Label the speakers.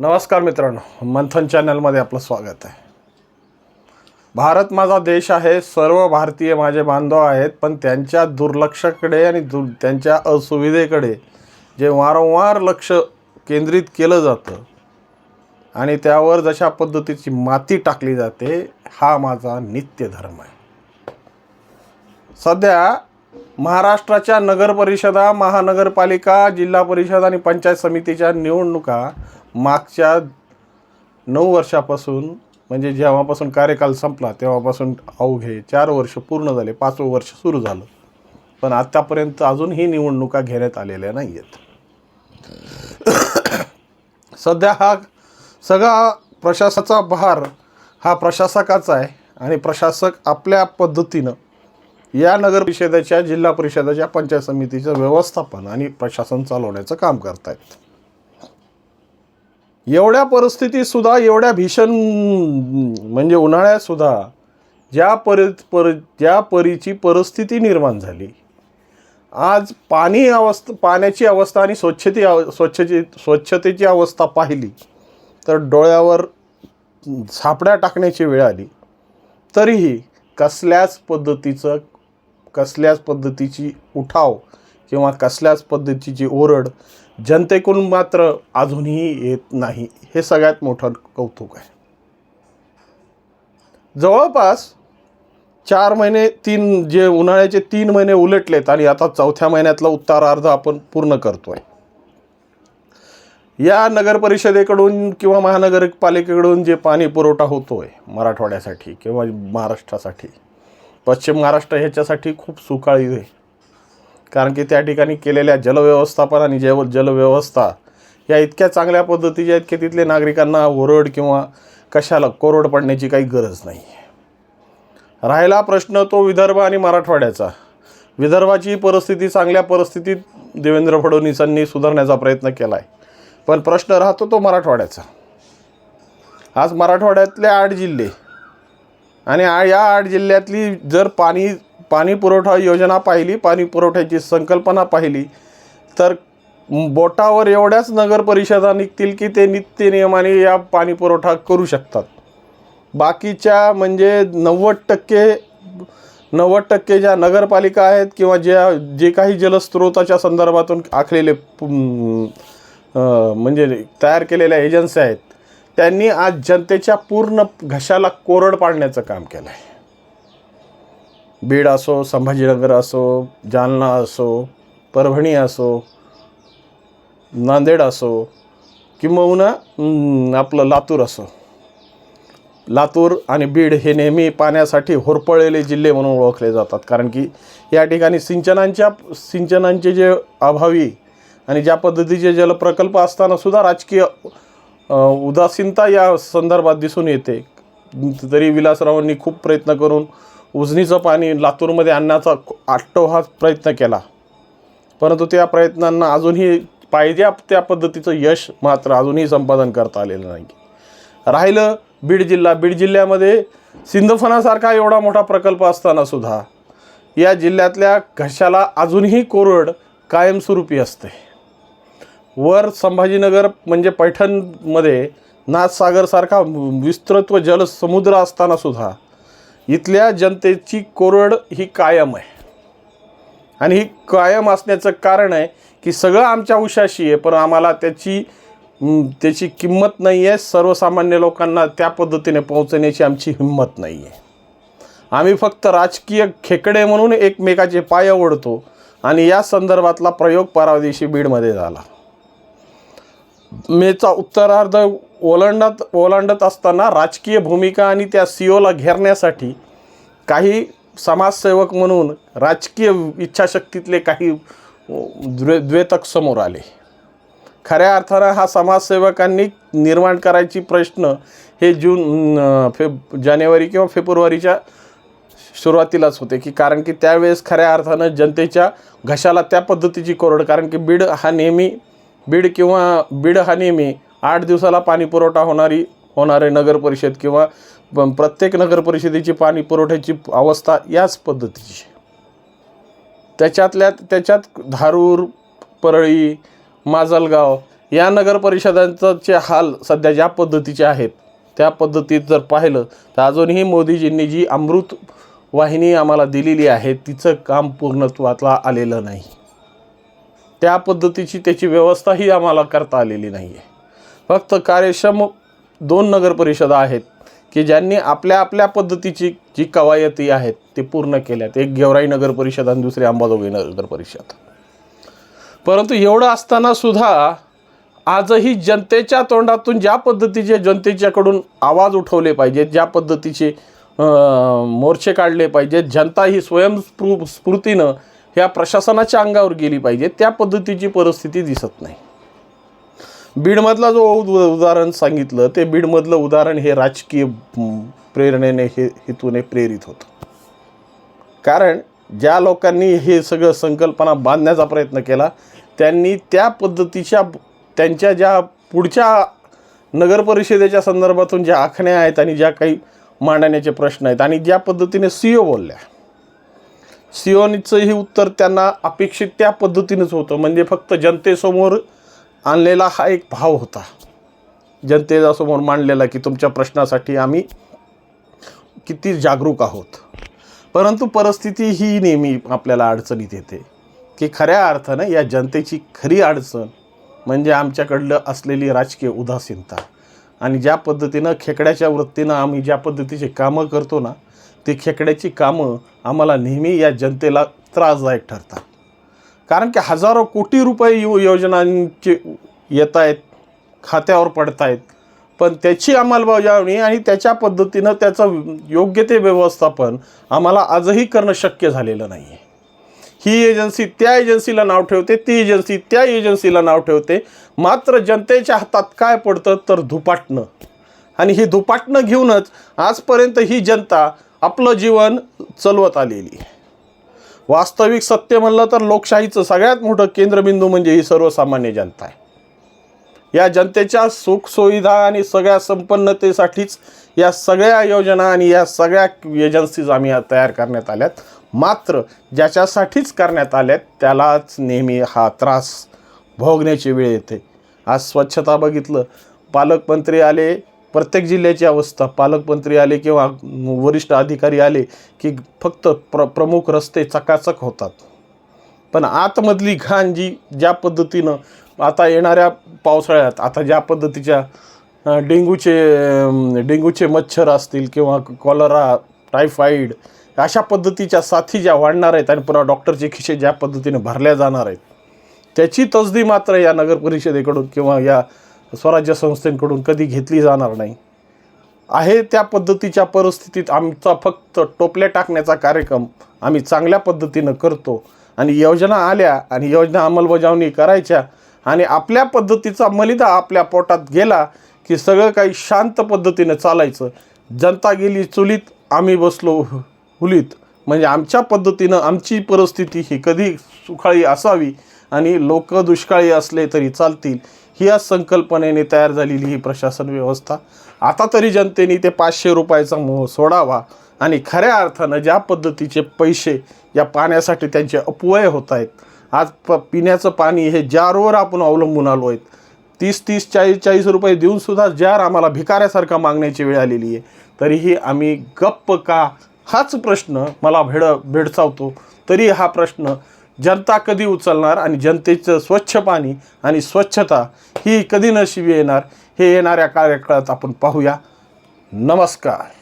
Speaker 1: नमस्कार मित्रांनो मंथन चॅनलमध्ये आपलं स्वागत आहे. भारत माझा देश आहे सर्व भारतीय माझे बांधव आहेत पण त्यांच्या दुर्लक्षाकडे आणि दु त्यांच्या असुविधेकडे जे वारंवार लक्ष केंद्रित केलं जातं आणि त्यावर जशा पद्धतीची माती टाकली जाते हा माझा नित्य धर्म आहे. सध्या महाराष्ट्राच्या नगर परिषदा महानगरपालिका जिल्हा परिषद आणि पंचायत समितीच्या निवडणुका मागच्या नऊ वर्षापासून म्हणजे जेव्हापासून कार्यकाल संपला तेव्हापासून अवघे चार वर्ष पूर्ण झाले पाचवं वर्ष सुरू झालं. पण आत्तापर्यंत अजूनही निवडणुका घेण्यात आलेल्या नाही आहेत सध्या हा सगळा प्रशासनाचा भार हा प्रशासकाचा आहे आणि प्रशासक आपल्या पद्धतीनं या नगर परिषदेच्या जिल्हा परिषदेच्या पंचायत समितीचं व्यवस्थापन आणि प्रशासन चालवण्याचं काम करतायत. एवढ्या परिस्थितीतसुद्धा एवढ्या भीषण म्हणजे उन्हाळ्यातसुद्धा ज्या परि पर ज्या परीची परिस्थिती निर्माण झाली. आज पाणी अवस्था पाण्याची अवस्था आणि स्वच्छते अव स्वच्छते स्वच्छतेची अवस्था पाहिली तर डोळ्यावर सापड्या टाकण्याची वेळ आली. तरीही कसल्याच पद्धतीचं कसल्याच पद्धतीची उठाव किंवा कसल्याच पद्धतीची ओरड जनतेकडून मात्र अजूनही येत नाही. हे सगळ्यात मोठं कौतुक आहे. जवळपास चार महिने तीन जे उन्हाळ्याचे तीन महिने उलटलेत आणि आता चौथ्या महिन्यातला उत्तरार्ध आपण पूर्ण करतोय. या नगरपरिषदेकडून किंवा महानगरपालिकेकडून जे पाणी पुरवठा होतोय मराठवाड्यासाठी किंवा महाराष्ट्रासाठी पश्चिम महाराष्ट्र ह्याच्यासाठी खूप सुकाळी आहे. कारण की त्या ठिकाणी केलेल्या जलव्यवस्थापन आणि जैव जलव्यवस्था या इतक्या चांगल्या पद्धतीच्या आहेत की तिथले नागरिकांना ओरड किंवा कशाला कोरड पडण्याची काही गरज नाही. राहिला प्रश्न तो विदर्भ आणि मराठवाड्याचा. विदर्भाची परिस्थिती चांगल्या परिस्थितीत देवेंद्र फडणवीसांनी सुधारण्याचा प्रयत्न केला आहे पण प्रश्न राहतो तो मराठवाड्याचा. आज मराठवाड्यातले आठ जिल्हे आणि या आठ जिल्ह्यातली जर पाणी पाणी पुरवठा योजना पाहिली पाणी पुरवठ्याची संकल्पना पाहिली तर बोटावर एवढ्याच नगरपरिषदा निघतील की ते नित्य नियमाने या पाणी पुरवठा करू शकतात. बाकीच्या म्हणजे नव्वद टक्के नव्वद टक्के ज्या नगरपालिका आहेत किंवा ज्या जे काही जलस्रोताच्या संदर्भातून आखलेले म्हणजे तयार केलेल्या एजन्सी आहेत त्यांनी आज जनतेच्या पूर्ण घशाला कोरड पाडण्याचं काम केलं आहे बीड असो संभाजीनगर असो जालना असो परभणी असो नांदेड असो किंबहुना आपलं लातूर असो. लातूर आणि बीड हे नेहमी पाण्यासाठी होरपळलेले जिल्हे म्हणून ओळखले जातात. कारण की या ठिकाणी सिंचनांच्या सिंचनांचे जे अभावी आणि ज्या पद्धतीचे जलप्रकल्प असताना सुद्धा राजकीय उदासीनता या संदर्भात दिसून येते. तरी विलासरावांनी खूप प्रयत्न करून उजनीचं पाणी लातूरमध्ये आणण्याचा आटोहास प्रयत्न केला. परंतु त्या प्रयत्नांना अजूनही पाहिजे त्या पद्धतीचं यश मात्र अजूनही संपादन करता आलेलं नाही. राहिलं बीड जिल्हा. बीड जिल्ह्यामध्ये सिंधफणासारखा एवढा मोठा प्रकल्प असताना सुद्धा या जिल्ह्यातल्या घशाला अजूनही कोरड कायमस्वरूपी असते. वर संभाजीनगर म्हणजे पैठणमध्ये नाथसागरसारखा विस्तृत व जलसमुद्र असताना सुद्धा इथल्या जनतेची कोरड ही कायम आहे. आणि ही कायम असण्याचं कारण आहे की सगळं आमच्या उशाशी आहे पण आम्हाला त्याची त्याची किंमत नाही आहे. सर्वसामान्य लोकांना त्या पद्धतीने पोहोचण्याची आमची हिंमत नाही आहे. आम्ही फक्त राजकीय खेकडे म्हणून एकमेकाचे पाय ओढतो आणि या संदर्भातला प्रयोग परवा दिवशी बीडमध्ये झाला. मेचा उत्तरार्ध ओलांडत ओलांडत असताना राजकीय भूमिका आणि त्या सीओला घेरण्यासाठी काही समाजसेवक म्हणून राजकीय इच्छाशक्तीतले काही द्वे द्वेतक समोर आले. खऱ्या अर्थानं हा समाजसेवकांनी निर्माण करायची प्रश्न हे जून फे फेब जानेवारी किंवा फेब्रुवारीच्या सुरुवातीलाच होते की कारण की त्यावेळेस खऱ्या अर्थानं जनतेच्या घशाला त्या पद्धतीची कोरड कारण की बीड हा नेहमी बीड किंवा बीड हा नेहमी आठ दिवसाला पाणी पुरवठा होणारी होणारे नगर परिषद किंवा प्रत्येक नगर परिषदेची पाणी पुरवठ्याची अवस्था याच पद्धतीची. त्याच्यातल्या त्याच्यात धारूर परळी माजलगाव या नगर परिषदांचे हाल सध्या ज्या पद्धतीचे आहेत त्या पद्धतीत जर पाहिलं तर अजूनही मोदीजींनी जी अमृत वाहिनी आम्हाला दिलेली आहे तिचं काम पूर्णत्वातला आलेलं नाही. त्या पद्धतीची त्याची व्यवस्थाही आम्हाला करता आलेली नाही आहे फक्त कार्यक्षम दोन नगरपरिषदा आहेत की ज्यांनी आपल्या आपल्या पद्धतीची जी कवायती आहेत ते पूर्ण केल्यात. एक गेवराई नगर परिषद आणि दुसरी अंबाजोगाई नगर परिषद. परंतु एवढं असताना सुद्धा आजही जनतेच्या तोंडातून ज्या पद्धतीचे जनतेच्याकडून आवाज उठवले पाहिजेत ज्या पद्धतीचे मोर्चे काढले पाहिजेत जनता ही स्वयंस्फू स्फूर्तीनं ह्या प्रशासनाच्या अंगावर गेली पाहिजे. त्या पद्धतीची परिस्थिती दिसत नाही. बीडमधला जो उदाहरण सांगितलं ते बीडमधलं उदाहरण हे राजकीय प्रेरणेने हे हेतूने प्रेरित होतं. कारण ज्या लोकांनी हे सगळं संकल्पना बांधण्याचा प्रयत्न केला त्यांनी त्या पद्धतीच्या त्यांच्या ज्या पुढच्या नगरपरिषदेच्या संदर्भातून ज्या आखण्या आहेत आणि ज्या काही मांडण्याचे प्रश्न आहेत आणि ज्या पद्धतीने सी ओ बोलल्या सिओनीचंही उत्तर त्यांना अपेक्षित त्या पद्धतीनंच होतं. म्हणजे फक्त जनतेसमोर आणलेला हा एक भाव होता. जनतेला समोर मांडलेला की तुमच्या प्रश्नासाठी आम्ही किती जागरूक आहोत. परंतु परिस्थिती ही नेहमी आपल्याला अडचणीत येते की खऱ्या अर्थानं या जनतेची खरी अडचण म्हणजे आमच्याकडलं असलेली राजकीय उदासीनता. आणि ज्या पद्धतीनं खेकड्याच्या वृत्तीनं आम्ही ज्या पद्धतीचे कामं करतो ना ते खेकड्याची कामं आम्हाला नेहमी या जनतेला त्रासदायक ठरतात. कारण की हजारो कोटी रुपये यो योजनांचे येत आहेत खात्यावर पडत आहेत. पण त्याची अंमलबजावणी आणि त्याच्या पद्धतीनं त्याचं योग्य ते व्यवस्थापन आम्हाला आजही करणं शक्य झालेलं नाही आहे ही एजन्सी त्या एजन्सीला नाव ठेवते ती एजन्सी त्या एजन्सीला नाव ठेवते. मात्र जनतेच्या हातात काय पडतं तर धुपाटणं. आणि ही धुपाटणं घेऊनच आजपर्यंत ही जनता आपलं जीवन चालवत आलेली. आहे वास्तविक सत्य म्हणलं तर लोकशाहीचं सगळ्यात मोठं केंद्रबिंदू म्हणजे ही सर्वसामान्य जनता आहे. या जनतेच्या सुखसुविधा आणि सगळ्या संपन्नतेसाठीच या सगळ्या योजना आणि या सगळ्या एजन्सीज आम्ही तयार करण्यात आल्यात. मात्र ज्याच्यासाठीच करण्यात आल्यात त्यालाच नेहमी हा त्रास भोगण्याची वेळ येते. आज स्वच्छता बघितलं. पालकमंत्री आले प्रत्येक जिल्ह्याची अवस्था पालकमंत्री आले किंवा वरिष्ठ अधिकारी आले की फक्त प्र प्रमुख रस्ते चकाचक होतात. पण आतमधली घाण जी ज्या पद्धतीनं आता येणाऱ्या पावसाळ्यात आता ज्या पद्धतीच्या डेंगूचे डेंग्यूचे डेंग्यूचे मच्छर असतील किंवा कॉलरा टायफॉईड अशा पद्धतीच्या साथी ज्या वाढणार आहेत आणि पुन्हा डॉक्टरचे खिशे ज्या पद्धतीने भरल्या जाणार आहेत त्याची तसदी मात्र या नगर परिषदेकडून किंवा या स्वराज्य संस्थेकडून कधी घेतली जाणार नाही. आहे त्या पद्धतीच्या परिस्थितीत आमचा फक्त टोपल्या टाकण्याचा कार्यक्रम आम्ही चांगल्या पद्धतीनं करतो. आणि योजना आल्या आणि योजना अंमलबजावणी करायच्या आणि आपल्या पद्धतीचा मलिदा आपल्या पोटात गेला की सगळं काही शांत पद्धतीनं चालायचं. जनता गेली चुलीत आम्ही बसलो हु- हुलीत. म्हणजे आमच्या पद्धतीनं आमची परिस्थिती ही कधी सुखाळी असावी आणि लोक दुष्काळी असले तरी चालतील. ही या संकल्पनेने तयार झालेली ही प्रशासन व्यवस्था. आता तरी जनतेने ते पाचशे रुपयाचा मोह सोडावा आणि खऱ्या अर्थानं ज्या पद्धतीचे पैसे या पाण्यासाठी त्यांचे अपव्यय होत आहेत आज प पिण्याचं पाणी हे जारवर आपण अवलंबून आलो आहेत. तीस तीस चाळीस चाळीस रुपये देऊनसुद्धा जार आम्हाला भिकाऱ्यासारखा मागण्याची वेळ आलेली आहे. तरीही आम्ही गप्प का हाच प्रश्न मला भेड भेडसावतो. तरी हा प्रश्न जनता कधी उचलणार आणि जनतेचं स्वच्छ पाणी आणि स्वच्छता ही कधी नशिबी येणार हे येणाऱ्या कार्यकाळात आपण पाहूया. नमस्कार.